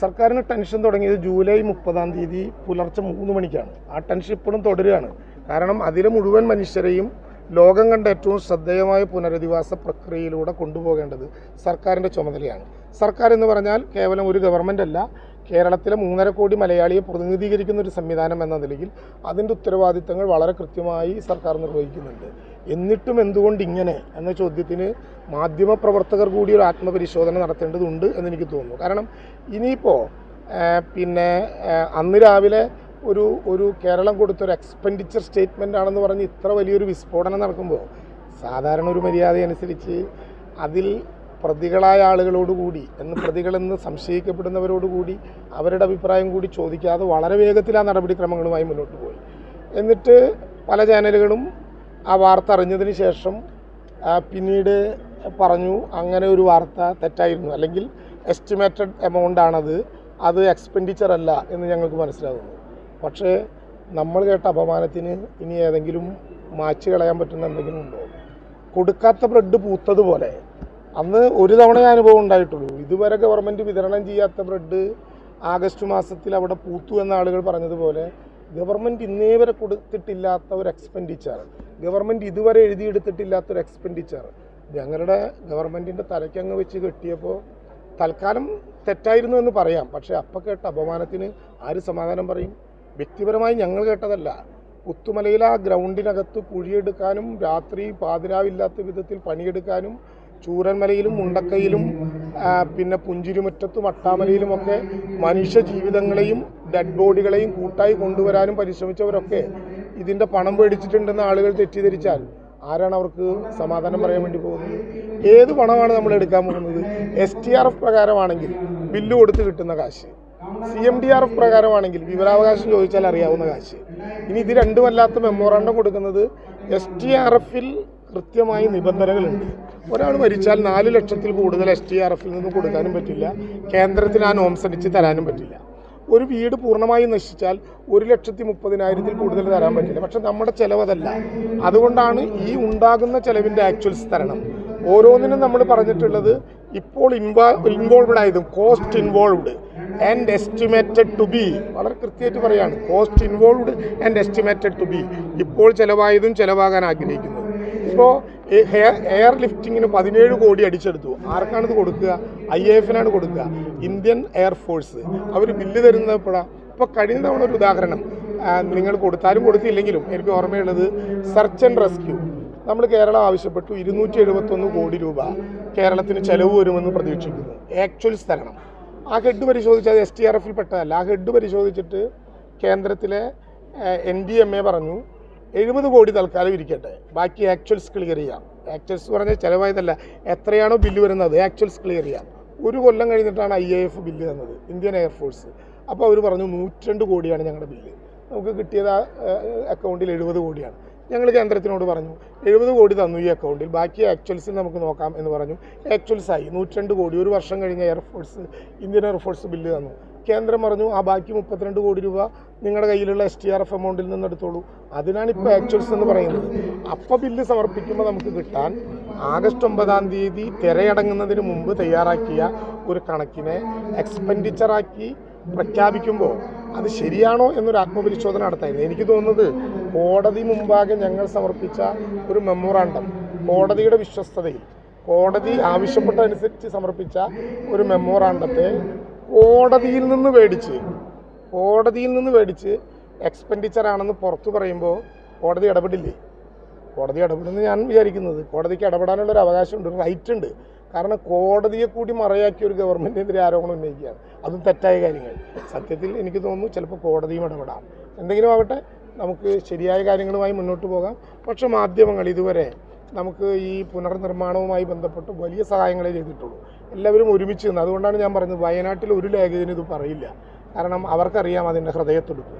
സർക്കാരിന് ടെൻഷൻ തുടങ്ങിയത് ജൂലൈ മുപ്പതാം തീയതി പുലർച്ചെ മൂന്ന് മണിക്കാണ്. ആ ടെൻഷൻ ഇപ്പോഴും തുടരുകയാണ്. കാരണം അതിലെ മുഴുവൻ മനുഷ്യരെയും ലോകം കണ്ട ഏറ്റവും ശ്രദ്ധേയമായ പുനരധിവാസ പ്രക്രിയയിലൂടെ കൊണ്ടുപോകേണ്ടത് സർക്കാരിന്റെ ചുമതലയാണ്. സർക്കാർ എന്ന് പറഞ്ഞാൽ കേവലം ഒരു ഗവൺമെന്റ് അല്ല കേരളത്തിലെ മൂന്നര കോടി മലയാളിയെ പ്രതിനിധീകരിക്കുന്ന ഒരു സംവിധാനം എന്ന നിലയിൽ അതിന്റെ ഉത്തരവാദിത്തങ്ങൾ വളരെ കൃത്യമായി സർക്കാർ നിർവഹിക്കുന്നുണ്ട്. എന്നിട്ടും എന്തുകൊണ്ട് ഇങ്ങനെ എന്ന ചോദ്യത്തിന് മാധ്യമപ്രവർത്തകർ കൂടി ഒരു ആത്മപരിശോധന നടത്തേണ്ടതുണ്ട് എന്ന് എനിക്ക് തോന്നുന്നു. കാരണം ഇനിയിപ്പോൾ പിന്നെ അന്ന് രാവിലെ ഒരു ഒരു കേരളം കൊടുത്തൊരു എക്സ്പെൻഡിച്ചർ സ്റ്റേറ്റ്മെന്റ് ആണെന്ന് പറഞ്ഞ് ഇത്ര വലിയൊരു വിസ്ഫോടനം നടക്കുമ്പോൾ സാധാരണ ഒരു മര്യാദ അനുസരിച്ച് അതിൽ പ്രതികളായ ആളുകളോടുകൂടി എന്ന് പ്രതികളെന്ന് സംശയിക്കപ്പെടുന്നവരോടുകൂടി അവരുടെ അഭിപ്രായം കൂടി ചോദിക്കാതെ വളരെ വേഗത്തിൽ ആ നടപടിക്രമങ്ങളുമായി മുന്നോട്ട് പോയി. എന്നിട്ട് പല ചാനലുകളും ആ വാർത്ത അറിഞ്ഞതിന് ശേഷം പിന്നീട് പറഞ്ഞു അങ്ങനെ ഒരു വാർത്ത തെറ്റായിരുന്നു. അല്ലെങ്കിൽ എസ്റ്റിമേറ്റഡ് എമൗണ്ട് ആണത്. അത് എക്സ്പെൻഡിച്ചർ അല്ല എന്ന് ഞങ്ങൾക്ക് മനസ്സിലാകുന്നു. പക്ഷേ നമ്മൾ കേട്ട അപമാനത്തിന് ഇനി ഏതെങ്കിലും മാച്ച് കളയാൻ പറ്റുന്ന എന്തെങ്കിലും ഉണ്ടോ? കൊടുക്കാത്ത ബ്രെഡ് പൂത്തതുപോലെ. അന്ന് ഒരു തവണ അനുഭവം ഉണ്ടായിട്ടുള്ളൂ. ഇതുവരെ ഗവൺമെന്റ് വിതരണം ചെയ്യാത്ത ബ്രെഡ് ആഗസ്റ്റ് മാസത്തിൽ അവിടെ പൂത്തു എന്ന ആളുകൾ പറഞ്ഞതുപോലെ ഗവൺമെന്റ് ഇന്നേ വരെ കൊടുത്തിട്ടില്ലാത്ത ഒരു എക്സ്പെൻഡിച്ചർ. ഗവൺമെന്റ് ഇതുവരെ എഴുതിയെടുത്തിട്ടില്ലാത്തൊരു എക്സ്പെൻഡിച്ചർ ഞങ്ങളുടെ ഗവൺമെന്റിന്റെ തലയ്ക്കങ്ങ് വെച്ച് കെട്ടിയപ്പോൾ തൽക്കാലം തെറ്റായിരുന്നു എന്ന് പറയാം. പക്ഷേ അപ്പം കേട്ട അപമാനത്തിന് ആര് സമാധാനം പറയും? വ്യക്തിപരമായി ഞങ്ങൾ കേട്ടതല്ല. പുത്തുമലയിൽ ആ ഗ്രൗണ്ടിനകത്ത് കുഴിയെടുക്കാനും രാത്രി പാതിരാവില്ലാത്ത വിധത്തിൽ പണിയെടുക്കാനും ചൂരന്മലയിലും മുണ്ടക്കയിലും പിന്നെ പുഞ്ചിരിമുറ്റത്തും അട്ടാമലയിലുമൊക്കെ മനുഷ്യ ജീവിതങ്ങളെയും ഡെഡ് ബോഡികളെയും കൂട്ടായി കൊണ്ടുവരാനും പരിശ്രമിച്ചവരൊക്കെ ഇതിന്റെ പണം പേടിച്ചിട്ടുണ്ടെന്ന് ആളുകൾ തെറ്റിദ്ധരിച്ചാൽ ആരാണ് അവർക്ക് സമാധാനം പറയാൻ വേണ്ടി പോകുന്നത്? ഏത് പണമാണ് നമ്മൾ എടുക്കാൻ പോകുന്നത്? എസ് ടി ആർ എഫ് പ്രകാരമാണെങ്കിൽ ബില്ല് കൊടുത്ത് കിട്ടുന്ന കാശ്. C M D R F പ്രകാരമാണെങ്കിൽ വിവരാവകാശം ചോദിച്ചാൽ അറിയാവുന്ന കാശ്. ഇനി ഇത് രണ്ടുമല്ലാത്ത മെമ്മോറാണ്ടം കൊടുക്കുന്നത് എസ് ടി ആർ എഫിൽ കൃത്യമായി നിബന്ധനകളുണ്ട്. ഒരാൾ മരിച്ചാൽ നാല് ലക്ഷത്തിൽ കൂടുതൽ എസ് ടി ആർ എഫിൽ നിന്ന് കൊടുക്കാനും പറ്റില്ല. കേന്ദ്രത്തിന് ആ നോംസ് അടിച്ച് തരാനും പറ്റില്ല. ഒരു വീട് പൂർണമായും നശിച്ചാൽ ഒരു ലക്ഷത്തി മുപ്പതിനായിരത്തിൽ കൂടുതൽ തരാൻ പറ്റില്ല. പക്ഷെ നമ്മുടെ ചിലവതല്ല. അതുകൊണ്ടാണ് ഈ ഉണ്ടാകുന്ന ചിലവിന്റെ ആക്ച്വൽസ് തരണം ഓരോന്നിനും നമ്മൾ പറഞ്ഞിട്ടുള്ളത് ഇപ്പോൾ ഇൻവാ ഇൻവോൾവ്ഡ് ആയതും cost involved and estimated to be വളരെ കൃത്യമായിട്ട് പറയാണ്. Cost involved and estimated to be ഇപ്പോൾ ചിലവായതും ചിലവാകാൻ ആഗ്രഹിക്കുന്നു. ഇപ്പോൾ എയർ ലിഫ്റ്റിങ്ങിന് പതിനേഴ് കോടി അടിച്ചെടുത്തു. ആർക്കാണിത് കൊടുക്കുക? ഐ എഫിനാണ് കൊടുക്കുക. ഇന്ത്യൻ എയർഫോഴ്സ് അവർ ബില്ല് തരുന്നത് എപ്പോഴാണ് ഇപ്പോൾ കഴിഞ്ഞ തവണ ഒരു ഉദാഹരണം. നിങ്ങൾ കൊടുത്താലും കൊടുത്തില്ലെങ്കിലും എനിക്ക് ഓർമ്മയുള്ളത് സെർച്ച് ആൻഡ് റെസ്ക്യൂ നമ്മൾ കേരളം ആവശ്യപ്പെട്ടു ഇരുന്നൂറ്റി എഴുപത്തൊന്ന് കോടി രൂപ. കേരളത്തിന് ചെലവ് വരുമെന്ന് പ്രതീക്ഷിക്കുന്നു. ആക്ച്വൽ തരണം ആ ഹെഡ് പരിശോധിച്ച് അത് എസ് ടി ആർ എഫിൽ പെട്ടതല്ല. ആ ഹെഡ് പരിശോധിച്ചിട്ട് കേന്ദ്രത്തിലെ എൻ ഡി എം എ പറഞ്ഞു. എഴുപത് കോടി തൽക്കാലം ഇരിക്കട്ടെ. ബാക്കി ആക്ച്വൽസ് ക്ലിയർ ചെയ്യാം. ആക്ച്വൽസ് പറഞ്ഞാൽ ചിലവായതല്ല. എത്രയാണോ ബില്ല് വരുന്നത് ആക്ച്വൽസ് ക്ലിയർ ചെയ്യാം. ഒരു കൊല്ലം കഴിഞ്ഞിട്ടാണ് ഐ എ എഫ് ബില്ല് തന്നത് ഇന്ത്യൻ എയർഫോഴ്സ് അപ്പോൾ അവർ പറഞ്ഞു നൂറ്റിരണ്ട് കോടിയാണ് ഞങ്ങളുടെ ബില്ല് നമുക്ക് കിട്ടിയത് ആ അക്കൗണ്ടിൽ എഴുപത് കോടിയാണ്. ഞങ്ങൾ കേന്ദ്രത്തിനോട് പറഞ്ഞു എഴുപത് കോടി തന്നു ഈ അക്കൗണ്ടിൽ ബാക്കി ആക്ച്വൽസിൽ നമുക്ക് നോക്കാം എന്ന് പറഞ്ഞു. ആക്ച്വൽസ് ആയി നൂറ്റിരണ്ട് കോടി. ഒരു വർഷം കഴിഞ്ഞ എയർഫോഴ്സ് ഇന്ത്യൻ എയർഫോഴ്സ് ബില്ല് തന്നു. കേന്ദ്രം പറഞ്ഞു ആ ബാക്കി മുപ്പത്തിരണ്ട് കോടി രൂപ നിങ്ങളുടെ കയ്യിലുള്ള എസ് ടി ആർ എഫ് എമൗണ്ടിൽ നിന്ന് എടുത്തോളൂ. അതിനാണ് ഇപ്പോൾ ആക്ച്വൽസ് എന്ന് പറയുന്നത്. അപ്പോൾ ബില്ല് സമർപ്പിക്കുമ്പോൾ നമുക്ക് കിട്ടാൻ ആഗസ്റ്റ് ഒമ്പതാം തീയതി തിരയടങ്ങുന്നതിന് മുമ്പ് തയ്യാറാക്കിയ ഒരു കണക്കിനെ എക്സ്പെൻഡിച്ചറാക്കി പ്രഖ്യാപിക്കുമ്പോൾ അത് ശരിയാണോ എന്നൊരു ആത്മപരിശോധന നടത്തായിരുന്നു. എനിക്ക് തോന്നുന്നത് കോടതി മുമ്പാകെ ഞങ്ങൾ സമർപ്പിച്ച ഒരു മെമ്മോറാണ്ടം കോടതിയുടെ വിശ്വസ്തതയിൽ കോടതി ആവശ്യപ്പെട്ടതനുസരിച്ച് സമർപ്പിച്ച ഒരു മെമ്മോറാണ്ടത്തെ കോടതിയിൽ നിന്ന് മേടിച്ച് കോടതിയിൽ നിന്ന് മേടിച്ച് എക്സ്പെൻഡിച്ചർ ആണെന്ന് പുറത്തു പറയുമ്പോൾ കോടതി ഇടപെടില്ലേ? കോടതി ഇടപെടുമെന്ന് ഞാൻ വിചാരിക്കുന്നത്. കോടതിക്ക് ഇടപെടാനുള്ള ഒരു അവകാശമുണ്ട് റൈറ്റ് ഉണ്ട്. കാരണം കോടതിയെ കൂടി മറയാക്കി ഒരു ഗവൺമെന്റിനെതിരെ ആരോപണം ഉന്നയിക്കുകയാണ്. അതും തെറ്റായ കാര്യങ്ങൾ. സത്യത്തിൽ എനിക്ക് തോന്നുന്നു ചിലപ്പോൾ കോടതിയും ഇടപെടാം. എന്തെങ്കിലും ആവട്ടെ നമുക്ക് ശരിയായ കാര്യങ്ങളുമായി മുന്നോട്ട് പോകാം. പക്ഷേ മാധ്യമങ്ങൾ ഇതുവരെ നമുക്ക് ഈ പുനർനിർമ്മാണവുമായി ബന്ധപ്പെട്ട് വലിയ സഹായങ്ങളെ ചെയ്തിട്ടുള്ളൂ. എല്ലാവരും ഒരുമിച്ച് നിന്ന് അതുകൊണ്ടാണ് ഞാൻ പറഞ്ഞത് വയനാട്ടിൽ ഒരു ലേഖകനും ഇത് പറയില്ല. കാരണം അവർക്കറിയാം അതിന്റെ ഹൃദയത്തുടുപ്പ്.